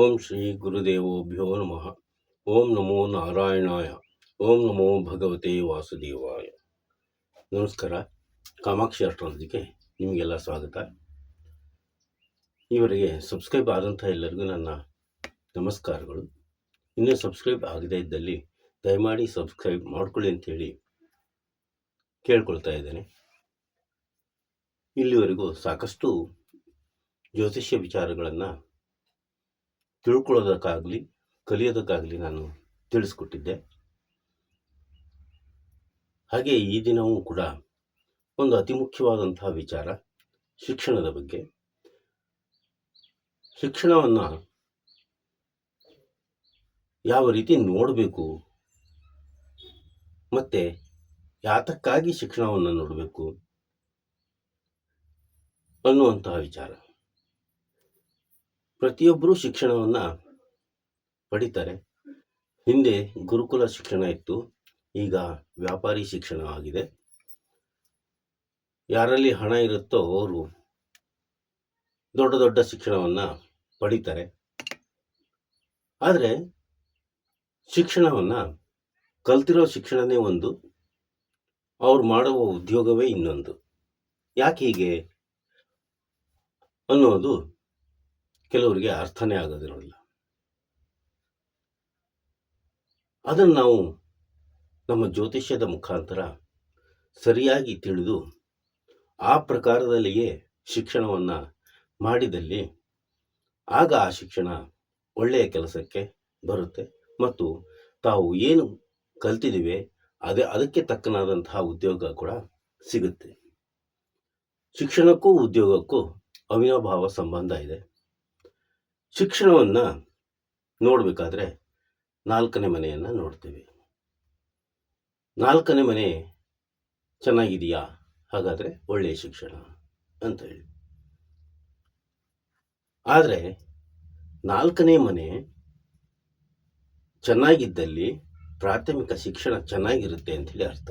ಓಂ ಶ್ರೀ ಗುರುದೇವೋಭ್ಯೋ ನಮಃ. ಓಂ ನಮೋ ನಾರಾಯಣಾಯ. ಓಂ ನಮೋ ಭಗವತೆ ವಾಸುದೇವಾಯ. ನಮಸ್ಕಾರ. ಕಾಮಾಕ್ಷಿ ಅಸ್ಟ್ರಾಲಜಿಗೆ ನಿಮಗೆಲ್ಲ ಸ್ವಾಗತ. ಇವರಿಗೆ ಸಬ್ಸ್ಕ್ರೈಬ್ ಆದಂಥ ಎಲ್ಲರಿಗೂ ನನ್ನ ನಮಸ್ಕಾರಗಳು. ಇನ್ನೂ ಸಬ್ಸ್ಕ್ರೈಬ್ ಆಗದೇ ಇದ್ದಲ್ಲಿ ದಯಮಾಡಿ ಸಬ್ಸ್ಕ್ರೈಬ್ ಮಾಡ್ಕೊಳ್ಳಿ ಅಂತೇಳಿ ಕೇಳ್ಕೊಳ್ತಾ ಇದ್ದೇನೆ. ಇಲ್ಲಿವರೆಗೂ ಸಾಕಷ್ಟು ಜ್ಯೋತಿಷ್ಯ ವಿಚಾರಗಳನ್ನು ತಿಳ್ಕೊಳ್ಳೋದಕ್ಕಾಗಲಿ, ಕಲಿಯೋದಕ್ಕಾಗಲಿ ನಾನು ತಿಳಿಸ್ಕೊಟ್ಟಿದ್ದೆ. ಹಾಗೆ ಈ ದಿನವೂ ಕೂಡ ಒಂದು ಅತಿ ಮುಖ್ಯವಾದಂತಹ ವಿಚಾರ ಶಿಕ್ಷಣದ ಬಗ್ಗೆ. ಶಿಕ್ಷಣವನ್ನು ಯಾವ ರೀತಿ ನೋಡಬೇಕು, ಮತ್ತು ಯಾತಕ್ಕಾಗಿ ಶಿಕ್ಷಣವನ್ನು ನೋಡಬೇಕು ಅನ್ನುವಂತಹ ವಿಚಾರ. ಪ್ರತಿಯೊಬ್ಬರೂ ಶಿಕ್ಷಣವನ್ನು ಪಡಿತಾರೆ. ಹಿಂದೆ ಗುರುಕುಲ ಶಿಕ್ಷಣ ಇತ್ತು, ಈಗ ವ್ಯಾಪಾರಿ ಶಿಕ್ಷಣ ಆಗಿದೆ. ಯಾರಲ್ಲಿ ಹಣ ಇರುತ್ತೋ ಅವರು ದೊಡ್ಡ ದೊಡ್ಡ ಶಿಕ್ಷಣವನ್ನು ಪಡಿತಾರೆ. ಆದರೆ ಶಿಕ್ಷಣವನ್ನು ಕಲ್ತಿರೋ ಶಿಕ್ಷಣನೇ ಒಂದು, ಅವ್ರು ಮಾಡುವ ಉದ್ಯೋಗವೇ ಇನ್ನೊಂದು. ಯಾಕೆ ಹೀಗೆ ಅನ್ನೋದು ಕೆಲವರಿಗೆ ಅರ್ಥನೇ ಆಗೋದಿರೋಲ್ಲ ಅದನ್ನು ನಾವು ನಮ್ಮ ಜ್ಯೋತಿಷ್ಯದ ಮುಖಾಂತರ ಸರಿಯಾಗಿ ತಿಳಿದು ಆ ಪ್ರಕಾರದಲ್ಲಿಯೇ ಶಿಕ್ಷಣವನ್ನು ಮಾಡಿದಲ್ಲಿ ಆಗ ಆ ಶಿಕ್ಷಣ ಒಳ್ಳೆಯ ಕೆಲಸಕ್ಕೆ ಬರುತ್ತೆ. ಮತ್ತು ತಾವು ಏನು ಕಲ್ತಿದ್ದೀವಿ ಅದೇ ಅದಕ್ಕೆ ತಕ್ಕನಾದಂತಹ ಉದ್ಯೋಗ ಕೂಡ ಸಿಗುತ್ತೆ. ಶಿಕ್ಷಣಕ್ಕೂ ಉದ್ಯೋಗಕ್ಕೂ ಅವಿನಾಭಾವ ಸಂಬಂಧ ಇದೆ. ಶಿಕ್ಷಣವನ್ನು ನೋಡಬೇಕಾದ್ರೆ ನಾಲ್ಕನೇ ಮನೆಯನ್ನು ನೋಡ್ತೀವಿ. ನಾಲ್ಕನೇ ಮನೆ ಚೆನ್ನಾಗಿದೆಯಾ? ಹಾಗಾದರೆ ಒಳ್ಳೆಯ ಶಿಕ್ಷಣ ಅಂತ ಹೇಳಿ. ಆದರೆ ನಾಲ್ಕನೇ ಮನೆ ಚೆನ್ನಾಗಿದ್ದಲ್ಲಿ ಪ್ರಾಥಮಿಕ ಶಿಕ್ಷಣ ಚೆನ್ನಾಗಿರುತ್ತೆ ಅಂಥೇಳಿ ಅರ್ಥ.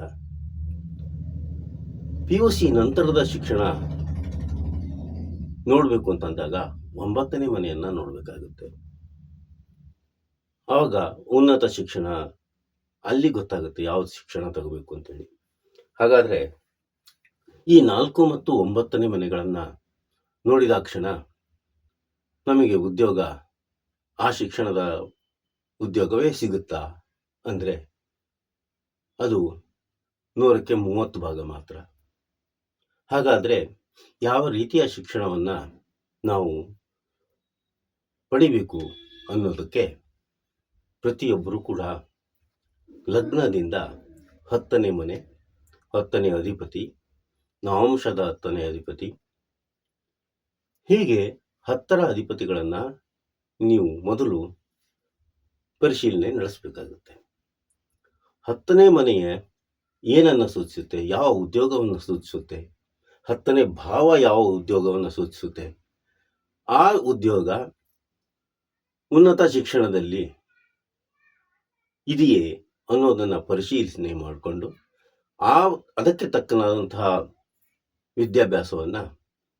ಪಿ ಯು ಸಿ ನಂತರದ ಶಿಕ್ಷಣ ನೋಡಬೇಕು ಅಂತಂದಾಗ ಒಂಬತ್ತನೇ ಮನೆಯನ್ನು ನೋಡಬೇಕಾಗುತ್ತೆ. ಆವಾಗ ಉನ್ನತ ಶಿಕ್ಷಣ ಅಲ್ಲಿ ಗೊತ್ತಾಗುತ್ತೆ ಯಾವ ಶಿಕ್ಷಣ ತಗೋಬೇಕು ಅಂತೇಳಿ. ಹಾಗಾದರೆ ಈ ನಾಲ್ಕು ಮತ್ತು ಒಂಬತ್ತನೇ ಮನೆಗಳನ್ನು ನೋಡಿದಾಕ್ಷಣ ನಮಗೆ ಉದ್ಯೋಗ, ಆ ಶಿಕ್ಷಣದ ಉದ್ಯೋಗವೇ ಸಿಗುತ್ತಾ ಅಂದರೆ ಅದು ನೂರಕ್ಕೆ ಮೂವತ್ತು ಭಾಗ ಮಾತ್ರ. ಹಾಗಾದರೆ ಯಾವ ರೀತಿಯ ಶಿಕ್ಷಣವನ್ನು ನಾವು ಪಡಿಬೇಕು ಅನ್ನೋದಕ್ಕೆ ಪ್ರತಿಯೊಬ್ಬರೂ ಕೂಡ ಲಗ್ನದಿಂದ ಹತ್ತನೇ ಮನೆ, ಹತ್ತನೇ ಅಧಿಪತಿ ನವಾಂಶದ ಹತ್ತನೇ ಅಧಿಪತಿ, ಹೀಗೆ ಹತ್ತರ ಅಧಿಪತಿಗಳನ್ನು ನೀವು ಮೊದಲು ಪರಿಶೀಲನೆ ನಡೆಸಬೇಕಾಗುತ್ತೆ. ಹತ್ತನೇ ಮನೆಯ ಏನನ್ನು ಸೂಚಿಸುತ್ತೆ, ಯಾವ ಉದ್ಯೋಗವನ್ನು ಸೂಚಿಸುತ್ತೆ, ಹತ್ತನೇ ಭಾವ ಯಾವ ಉದ್ಯೋಗವನ್ನು ಸೂಚಿಸುತ್ತೆ, ಆ ಉದ್ಯೋಗ ಉನ್ನತ ಶಿಕ್ಷಣದಲ್ಲಿ ಇದೆಯೇ ಅನ್ನೋದನ್ನು ಪರಿಶೀಲನೆ ಮಾಡಿಕೊಂಡು ಆ ಅದಕ್ಕೆ ತಕ್ಕನಾದಂತಹ ವಿದ್ಯಾಭ್ಯಾಸವನ್ನು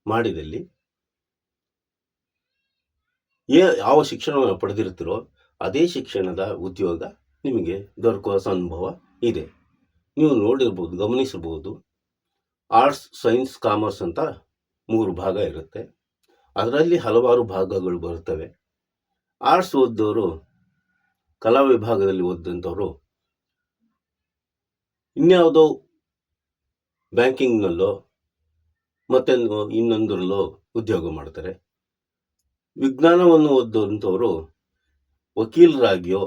ಮಾಡಿದಲ್ಲಿ ಏ ಯಾವ ಶಿಕ್ಷಣವನ್ನು ಪಡೆದಿರ್ತೀರೋ ಅದೇ ಶಿಕ್ಷಣದ ಉದ್ಯೋಗ ನಿಮಗೆ ದೊರಕುವ ಸಂಭವ ಇದೆ. ನೀವು ನೋಡಿರ್ಬೋದು, ಗಮನಿಸಬಹುದು. ಆರ್ಟ್ಸ್, ಸೈನ್ಸ್, ಕಾಮರ್ಸ್ ಅಂತ ಮೂರು ಭಾಗ ಇರುತ್ತೆ. ಅದರಲ್ಲಿ ಹಲವಾರು ಭಾಗಗಳು ಬರುತ್ತವೆ. ಆರ್ಟ್ಸ್ ಓದಿದವರು ಕಲಾ ವಿಭಾಗದಲ್ಲಿ ಓದಿದಂಥವರು, ಇನ್ಯಾವುದೋ ಬ್ಯಾಂಕಿಂಗ್ನಲ್ಲೋ ಮತ್ತೆ ಇನ್ನೊಂದರಲ್ಲೋ ಉದ್ಯೋಗ ಮಾಡ್ತಾರೆ. ವಿಜ್ಞಾನವನ್ನು ಓದಿದಂಥವರು ವಕೀಲರಾಗಿಯೋ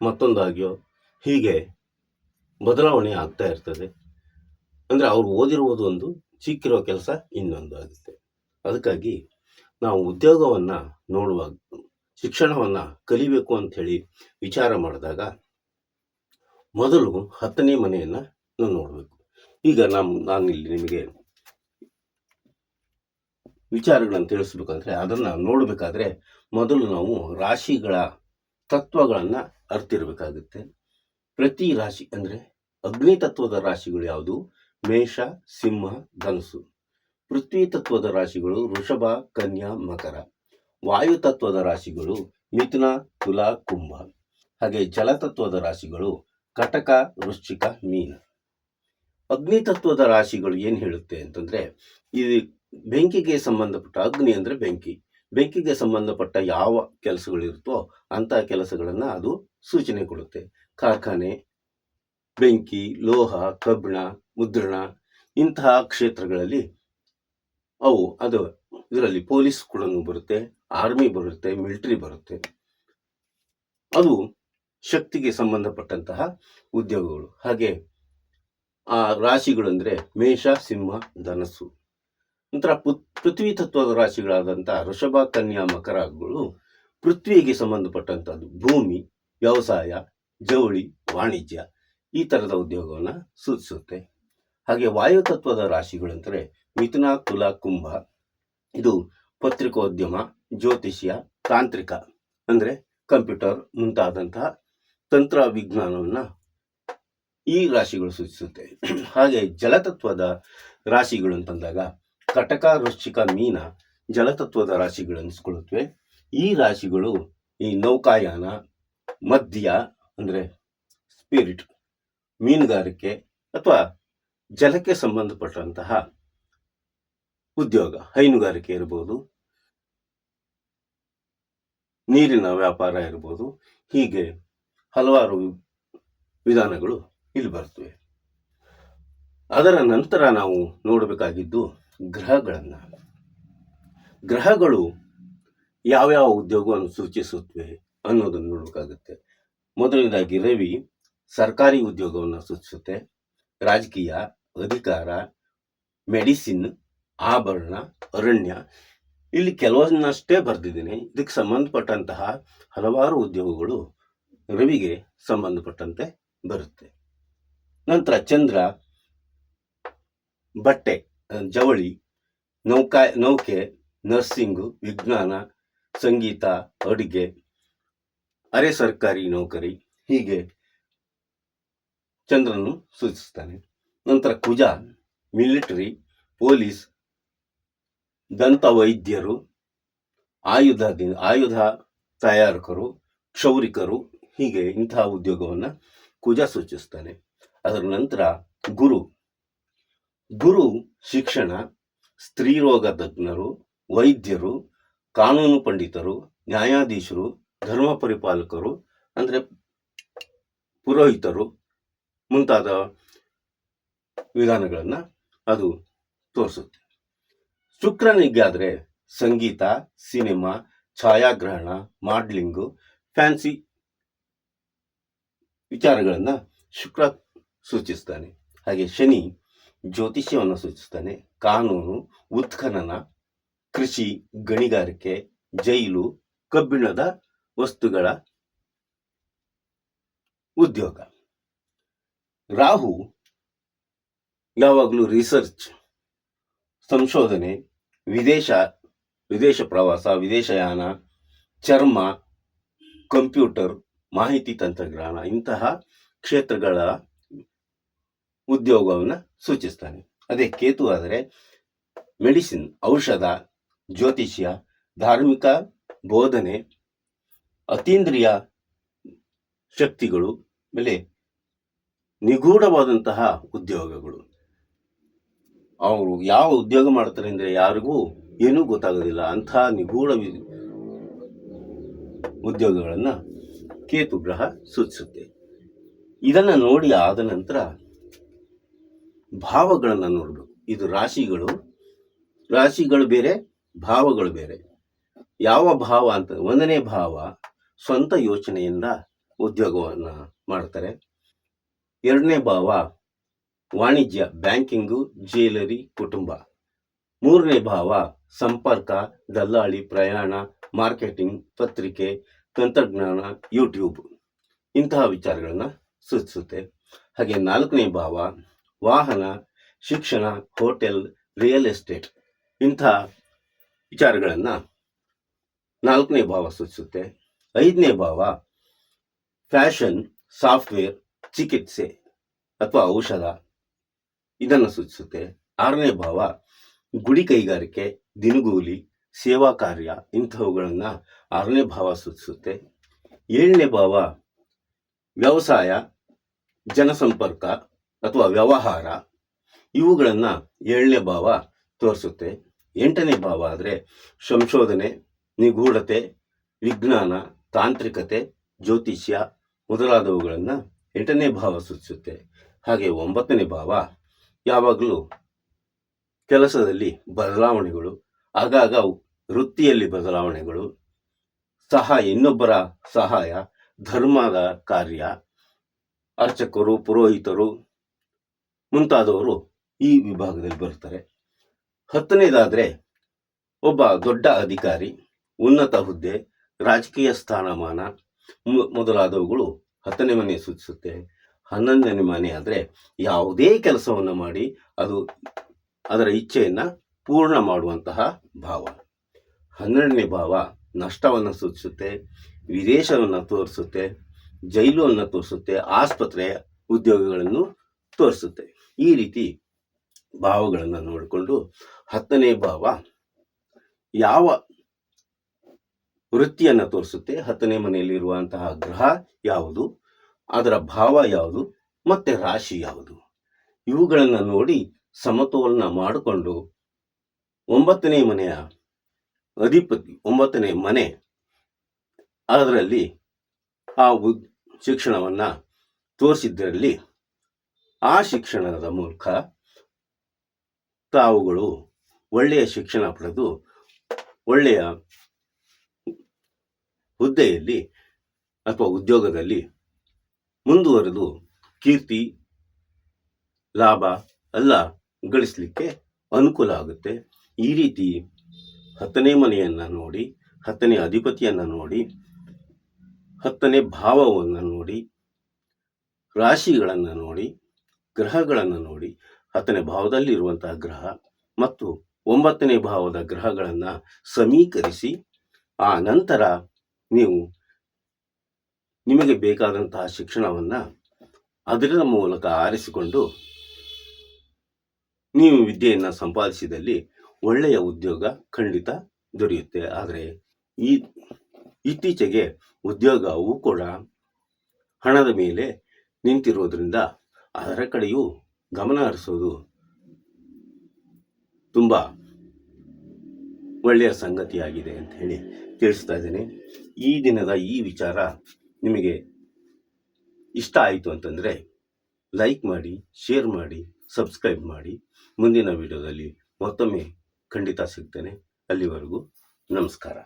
ಮತ್ತೊಂದಾಗಿಯೋ ಹೀಗೆ ಬದಲಾವಣೆ ಆಗ್ತಾ ಇರ್ತದೆ. ಅಂದರೆ ಅವ್ರು ಓದಿರುವುದು ಒಂದು ಸಿಕ್ಕಿರೋ ಕೆಲಸ ಇನ್ನೊಂದು ಆಗುತ್ತೆ ಅದಕ್ಕಾಗಿ ನಾವು ಉದ್ಯೋಗವನ್ನು ನೋಡುವಾಗ ಶಿಕ್ಷಣವನ್ನು ಕಲಿಬೇಕು ಅಂಥೇಳಿ ವಿಚಾರ ಮಾಡಿದಾಗ ಮೊದಲು ಹತ್ತನೇ ಮನೆಯನ್ನು ನಾವು ನೋಡಬೇಕು. ಈಗ ನಮ್ಮ ನಾನಿಲ್ಲಿ ನಿಮಗೆ ವಿಚಾರಗಳನ್ನು ತಿಳಿಸ್ಬೇಕಂದ್ರೆ ಅದನ್ನು ನೋಡಬೇಕಾದ್ರೆ ಮೊದಲು ನಾವು ರಾಶಿಗಳ ತತ್ವಗಳನ್ನು ಅರ್ತಿರಬೇಕಾಗುತ್ತೆ. ಪ್ರತಿ ರಾಶಿ ಅಂದರೆ ಅಗ್ನಿ ತತ್ವದ ರಾಶಿಗಳು ಯಾವುದು? ಮೇಷ, ಸಿಂಹ ಧನಸ್ಸು ಪೃಥ್ವಿ ತತ್ವದ ರಾಶಿಗಳು ವೃಷಭ, ಕನ್ಯಾ, ಮಕರ. ವಾಯುತತ್ವದ ರಾಶಿಗಳು ಮಿಥುನ, ತುಲಾ, ಕುಂಭ. ಹಾಗೆ ಜಲತತ್ವದ ರಾಶಿಗಳು ಕಟಕ, ವೃಶ್ಚಿಕ, ಮೀನ. ಅಗ್ನಿ ತತ್ವದ ರಾಶಿಗಳು ಏನು ಹೇಳುತ್ತೆ ಅಂತಂದರೆ ಇದು ಬೆಂಕಿಗೆ ಸಂಬಂಧಪಟ್ಟ, ಅಗ್ನಿ ಅಂದರೆ ಬೆಂಕಿ. ಬೆಂಕಿಗೆ ಸಂಬಂಧಪಟ್ಟ ಯಾವ ಕೆಲಸಗಳಿರುತ್ತೋ ಅಂತಹ ಕೆಲಸಗಳನ್ನು ಅದು ಸೂಚನೆ ಕೊಡುತ್ತೆ. ಕಾರ್ಖಾನೆ, ಬೆಂಕಿ, ಲೋಹ, ಕಬ್ಬಿಣ, ಮುದ್ರಣ, ಇಂತಹ ಕ್ಷೇತ್ರಗಳಲ್ಲಿ ಅವು ಅದು ಇದರಲ್ಲಿ ಪೊಲೀಸ್ ಕೂಡ ಬರುತ್ತೆ. ಆರ್ಮಿ ಬರುತ್ತೆ ಮಿಲಿಟರಿ ಬರುತ್ತೆ. ಅದು ಶಕ್ತಿಗೆ ಸಂಬಂಧಪಟ್ಟಂತಹ ಉದ್ಯೋಗಗಳು. ಹಾಗೆ, ಆ ರಾಶಿಗಳು ಅಂದ್ರೆ ಮೇಷ, ಸಿಂಹ, ಧನಸ್ಸು. ನಂತರ ಪೃಥ್ವಿ ತತ್ವದ ರಾಶಿಗಳಾದಂಥ ಋಷಭ ಕನ್ಯಾ ಮಕರಗಳು ಪೃಥ್ವಿಗೆ ಸಂಬಂಧಪಟ್ಟಂಥದ್ದು. ಭೂಮಿ, ವ್ಯವಸಾಯ, ಜವಳಿ, ವಾಣಿಜ್ಯ ಈ ಥರದ ಉದ್ಯೋಗವನ್ನು ಸೂಚಿಸುತ್ತೆ. ಹಾಗೆ ವಾಯುತತ್ವದ ರಾಶಿಗಳಂದರೆ ಮಿಥುನ, ತುಲ, ಕುಂಭ. ಇದು ಪತ್ರಿಕೋದ್ಯಮ ಜ್ಯೋತಿಷ್ಯ, ತಾಂತ್ರಿಕ ಅಂದರೆ ಕಂಪ್ಯೂಟರ್ ಮುಂತಾದಂತಹ ತಂತ್ರ ವಿಜ್ಞಾನವನ್ನು ಈ ರಾಶಿಗಳು ಸೂಚಿಸುತ್ತೆ. ಹಾಗೆ ಜಲತತ್ವದ ರಾಶಿಗಳು ಅಂತಂದಾಗ ಕಟಕ, ವೃಶ್ಚಿಕ, ಮೀನ ಜಲತತ್ವದ ರಾಶಿಗಳು ಅನಿಸ್ಕೊಳ್ಳುತ್ತವೆ ಈ ರಾಶಿಗಳು ಈ ನೌಕಾಯಾನ, ಮದ್ಯ ಅಂದರೆ ಸ್ಪಿರಿಟ್ ಮೀನುಗಾರಿಕೆ ಅಥವಾ ಜಲಕ್ಕೆ ಸಂಬಂಧಪಟ್ಟಂತಹ ಉದ್ಯೋಗ, ಹೈನುಗಾರಿಕೆ ಇರಬಹುದು ನೀರಿನ ವ್ಯಾಪಾರ ಇರ್ಬೋದು, ಹೀಗೆ ಹಲವಾರು ವಿಧಾನಗಳು ಇಲ್ಲಿ ಬರ್ತವೆ ಅದರ ನಂತರ ನಾವು ನೋಡಬೇಕಾಗಿದ್ದು ಗ್ರಹಗಳನ್ನು. ಗ್ರಹಗಳು ಯಾವ್ಯಾವ ಉದ್ಯೋಗವನ್ನು ಸೂಚಿಸುತ್ತವೆ ಅನ್ನೋದನ್ನು ನೋಡಬೇಕಾಗುತ್ತೆ. ಮೊದಲನೇದಾಗಿ ರವಿ ಸರ್ಕಾರಿ ಉದ್ಯೋಗವನ್ನು ಸೂಚಿಸುತ್ತೆ. ರಾಜಕೀಯ, ಅಧಿಕಾರ, ಮೆಡಿಸಿನ್, ಆಭರಣ, ಅರಣ್ಯ ಇಲ್ಲಿ ಕೆಲವನ್ನಷ್ಟೇ ಬರೆದಿದ್ದೀನಿ. ಇದಕ್ಕೆ ಸಂಬಂಧಪಟ್ಟಂತಹ ಹಲವಾರು ಉದ್ಯೋಗಗಳು ರವಿಗೆ ಸಂಬಂಧಪಟ್ಟಂತೆ ಬರುತ್ತೆ. ನಂತರ ಚಂದ್ರ, ಬಟ್ಟೆ, ಜವಳಿ, ನೌಕಾ, ನೌಕೆ, ನರ್ಸಿಂಗು, ವಿಜ್ಞಾನ, ಸಂಗೀತ, ಅಡುಗೆ, ಅರೆ ಸರ್ಕಾರಿ ನೌಕರಿ, ಹೀಗೆ ಚಂದ್ರನು ಸೂಚಿಸ್ತಾನೆ ನಂತರ ಕುಜ, ಮಿಲಿಟರಿ, ಪೊಲೀಸ್ ದಂತ ವೈದ್ಯರು, ಆಯುಧ ಆಯುಧ ತಯಾರಕರು, ಕ್ಷೌರಿಕರು, ಹೀಗೆ ಇಂತಹ ಉದ್ಯೋಗವನ್ನು ಕುಜ ಸೂಚಿಸ್ತಾನೆ. ಅದರ ನಂತರ ಗುರು. ಗುರು ಶಿಕ್ಷಣ ಸ್ತ್ರೀರೋಗ ತಜ್ಞರು, ವೈದ್ಯರು, ಕಾನೂನು ಪಂಡಿತರು, ನ್ಯಾಯಾಧೀಶರು, ಧರ್ಮ ಪರಿಪಾಲಕರು, ಅಂದರೆ ಪುರೋಹಿತರು ಮುಂತಾದ ವಿಧಾನಗಳನ್ನು ಅದು ತೋರಿಸುತ್ತೆ. ಶುಕ್ರನಿಗೆ ಆದ್ರೆ ಸಂಗೀತ, ಸಿನಿಮಾ, ಛಾಯಾಗ್ರಹಣ, ಮಾಡ್ಲಿಂಗು, ಫ್ಯಾನ್ಸಿ ವಿಚಾರಗಳನ್ನು ಶುಕ್ರ ಸೂಚಿಸ್ತಾನೆ. ಹಾಗೆ ಶನಿ ಜ್ಯೋತಿಷ್ಯವನ್ನು ಸೂಚಿಸ್ತಾನೆ, ಕಾನೂನು, ಉತ್ಖನನ, ಕೃಷಿ, ಗಣಿಗಾರಿಕೆ, ಜೈಲು, ಕಬ್ಬಿಣದ ವಸ್ತುಗಳ ಉದ್ಯೋಗ. ರಾಹು ಯಾವಾಗಲೂ ರಿಸರ್ಚ್ ಸಂಶೋಧನೆ ವಿದೇಶ ವಿದೇಶ ಪ್ರವಾಸ, ವಿದೇಶಯಾನ, ಚರ್ಮ, ಕಂಪ್ಯೂಟರ್, ಮಾಹಿತಿ ತಂತ್ರಜ್ಞಾನ ಇಂತಹ ಕ್ಷೇತ್ರಗಳ ಉದ್ಯೋಗವನ್ನು ಸೂಚಿಸ್ತಾನೆ. ಅದೇ ಕೇತು ಆದರೆ ಮೆಡಿಸಿನ್, ಔಷಧ, ಜ್ಯೋತಿಷ್ಯ, ಧಾರ್ಮಿಕ ಬೋಧನೆ, ಅತೀಂದ್ರಿಯ ಶಕ್ತಿಗಳು, ಆಮೇಲೆ ನಿಗೂಢವಾದಂತಹ ಉದ್ಯೋಗಗಳು. ಅವರು ಯಾವ ಉದ್ಯೋಗ ಮಾಡ್ತಾರೆ ಅಂದರೆ ಯಾರಿಗೂ ಏನೂ ಗೊತ್ತಾಗೋದಿಲ್ಲ. ಅಂಥ ನಿಗೂಢ ಉದ್ಯೋಗಗಳನ್ನು ಕೇತು ಗ್ರಹ ಸೂಚಿಸುತ್ತೆ. ಇದನ್ನು ನೋಡಿ ಆದ ನಂತರ ಭಾವಗಳನ್ನು ನೋಡಬೇಕು. ಇದು ರಾಶಿಗಳು. ರಾಶಿಗಳು ಬೇರೆ, ಭಾವಗಳು ಬೇರೆ. ಯಾವ ಭಾವ ಅಂತ, ಒಂದನೇ ಭಾವ ಸ್ವಂತ ಯೋಚನೆಯಿಂದ ಉದ್ಯೋಗವನ್ನು ಮಾಡ್ತಾರೆ. ಎರಡನೇ ಭಾವ ವಾಣಿಜ್ಯ, ಬ್ಯಾಂಕಿಂಗು, ಜ್ಯುವೆಲರಿ, ಕುಟುಂಬ. ಮೂರನೇ ಭಾವ, ಸಂಪರ್ಕ, ದಲ್ಲಾಳಿ, ಪ್ರಯಾಣ, ಮಾರ್ಕೆಟಿಂಗ್, ಪತ್ರಿಕೆ, ತಂತ್ರಜ್ಞಾನ, ಯೂಟ್ಯೂಬ್. ಇಂತಹ ವಿಚಾರಗಳನ್ನು ಸೂಚಿಸುತ್ತೆ. ಹಾಗೆ ನಾಲ್ಕನೇ ಭಾವ, ವಾಹನ, ಶಿಕ್ಷಣ, ಹೋಟೆಲ್, ರಿಯಲ್ ಎಸ್ಟೇಟ್. ಇಂತಹ ವಿಚಾರಗಳನ್ನು ನಾಲ್ಕನೇ ಭಾವ ಸೂಚಿಸುತ್ತೆ. ಐದನೇ ಭಾವ, ಫ್ಯಾಷನ್, ಸಾಫ್ಟ್ವೇರ್, ಚಿಕಿತ್ಸೆ ಅಥವಾ ಔಷಧ. ಇದನ್ನು ಸೂಚಿಸುತ್ತೆ. ಆರನೇ ಭಾವ, ಗುಡಿ ಕೈಗಾರಿಕೆ, ದಿನಗೂಲಿ, ಸೇವಾ ಕಾರ್ಯ ಇಂಥವುಗಳನ್ನು ಆರನೇ ಭಾವ ಸೂಚಿಸುತ್ತೆ. ಏಳನೇ ಭಾವ, ವ್ಯವಸಾಯ, ಜನಸಂಪರ್ಕ ಅಥವಾ ವ್ಯವಹಾರ ಇವುಗಳನ್ನು ಏಳನೇ ಭಾವ ತೋರಿಸುತ್ತೆ. ಎಂಟನೇ ಭಾವ ಆದರೆ ಸಂಶೋಧನೆ, ನಿಗೂಢತೆ, ವಿಜ್ಞಾನ, ತಾಂತ್ರಿಕತೆ, ಜ್ಯೋತಿಷ್ಯ ಮೊದಲಾದವುಗಳನ್ನು ಎಂಟನೇ ಭಾವ ಸೂಚಿಸುತ್ತೆ. ಹಾಗೆ ಒಂಬತ್ತನೇ ಭಾವ ಯಾವಾಗಲೂ ಕೆಲಸದಲ್ಲಿ ಬದಲಾವಣೆಗಳು, ಆಗಾಗ ವೃತ್ತಿಯಲ್ಲಿ ಬದಲಾವಣೆಗಳು, ಸಹ ಇನ್ನೊಬ್ಬರ ಸಹಾಯ, ಧರ್ಮದ ಕಾರ್ಯ, ಅರ್ಚಕರು, ಪುರೋಹಿತರು ಮುಂತಾದವರು ಈ ವಿಭಾಗದಲ್ಲಿ ಬರ್ತಾರೆ ಹತ್ತನೇದಾದರೆ ಒಬ್ಬ ದೊಡ್ಡ ಅಧಿಕಾರಿ, ಉನ್ನತ ಹುದ್ದೆ, ರಾಜಕೀಯ ಸ್ಥಾನಮಾನ ಮೊದಲಾದವುಗಳು ಹತ್ತನೇ ಮನೆ ಸೂಚಿಸುತ್ತೆ. ಹನ್ನೊಂದನೇ ಮನೆ ಆದರೆ ಯಾವುದೇ ಕೆಲಸವನ್ನು ಮಾಡಿ ಅದು ಅದರ ಇಚ್ಛೆಯನ್ನು ಪೂರ್ಣ ಮಾಡುವಂತಹ ಭಾವ. ಹನ್ನೆರಡನೇ ಭಾವ, ನಷ್ಟವನ್ನು ಸೂಚಿಸುತ್ತೆ, ವಿದೇಶವನ್ನು ತೋರಿಸುತ್ತೆ ಜೈಲನ್ನು ತೋರಿಸುತ್ತೆ, ಆಸ್ಪತ್ರೆ ಉದ್ಯೋಗಗಳನ್ನು ತೋರಿಸುತ್ತೆ. ಈ ರೀತಿ ಭಾವಗಳನ್ನು ನೋಡಿಕೊಂಡು ಹತ್ತನೇ ಭಾವ, ಯಾವ ವೃತ್ತಿಯನ್ನು ತೋರಿಸುತ್ತೆ, ಹತ್ತನೇ ಮನೆಯಲ್ಲಿರುವಂತಹ ಗ್ರಹ ಯಾವುದು? ಅದರ ಭಾವ ಯಾವುದು? ಮತ್ತೆ ರಾಶಿ ಯಾವುದು? ಇವುಗಳನ್ನು ನೋಡಿ ಸಮತೋಲನ ಮಾಡಿಕೊಂಡು ಒಂಬತ್ತನೇ ಮನೆಯ ಅಧಿಪತಿ, ಒಂಬತ್ತನೇ ಮನೆ, ಅದರಲ್ಲಿ ಆ ಶಿಕ್ಷಣವನ್ನ ತೋರಿಸಿದ್ದರಲ್ಲಿ ಆ ಶಿಕ್ಷಣದ ಮೂಲಕ ತಾವುಗಳು ಒಳ್ಳೆಯ ಶಿಕ್ಷಣ ಪಡೆದು ಒಳ್ಳೆಯ ಹುದ್ದೆಯಲ್ಲಿ ಅಥವಾ ಉದ್ಯೋಗದಲ್ಲಿ ಮುಂದುವರೆದು ಕೀರ್ತಿ, ಲಾಭ ಎಲ್ಲ ಗಳಿಸಲಿಕ್ಕೆ ಅನುಕೂಲ ಆಗುತ್ತೆ. ಈ ರೀತಿ ಹತ್ತನೇ ಮನೆಯನ್ನು ನೋಡಿ, ಹತ್ತನೇ ಅಧಿಪತಿಯನ್ನು ನೋಡಿ, ಹತ್ತನೇ ಭಾವವನ್ನು ನೋಡಿ, ರಾಶಿಗಳನ್ನು ನೋಡಿ, ಗ್ರಹಗಳನ್ನು ನೋಡಿ, ಹತ್ತನೇ ಭಾವದಲ್ಲಿರುವಂತಹ ಗ್ರಹ ಮತ್ತು ಒಂಬತ್ತನೇ ಭಾವದ ಗ್ರಹಗಳನ್ನು ಸಮೀಕರಿಸಿ, ಆ ನಂತರ ನೀವು ನಿಮಗೆ ಬೇಕಾದಂತಹ ಶಿಕ್ಷಣವನ್ನು ಅದರ ಮೂಲಕ ಆರಿಸಿಕೊಂಡು ನೀವು ವಿದ್ಯೆಯನ್ನು ಸಂಪಾದಿಸಿದಲ್ಲಿ ಒಳ್ಳೆಯ ಉದ್ಯೋಗ ಖಂಡಿತ ದೊರೆಯುತ್ತೆ. ಆದರೆ ಈ ಇತ್ತೀಚೆಗೆ ಉದ್ಯೋಗವೂ ಕೂಡ ಹಣದ ಮೇಲೆ ನಿಂತಿರುವುದರಿಂದ ಅದರ ಕಡೆಯೂ ಗಮನ ಹರಿಸೋದು ತುಂಬ ಒಳ್ಳೆಯ ಸಂಗತಿಯಾಗಿದೆ ಅಂತ ಹೇಳಿ ತಿಳಿಸ್ತಾ ಇದ್ದೇನೆ. ಈ ದಿನದ ಈ ವಿಚಾರ ನಿಮಗೆ ಇಷ್ಟ ಆಯಿತು ಅಂತಂದರೆ ಲೈಕ್ ಮಾಡಿ, ಶೇರ್ ಮಾಡಿ, ಸಬ್ಸ್ಕ್ರೈಬ್ ಮಾಡಿ. ಮುಂದಿನ ವಿಡಿಯೋದಲ್ಲಿ ಮತ್ತೊಮ್ಮೆ ಖಂಡಿತ ಸಿಗ್ತೇನೆ. ಅಲ್ಲಿವರೆಗೂ ನಮಸ್ಕಾರ.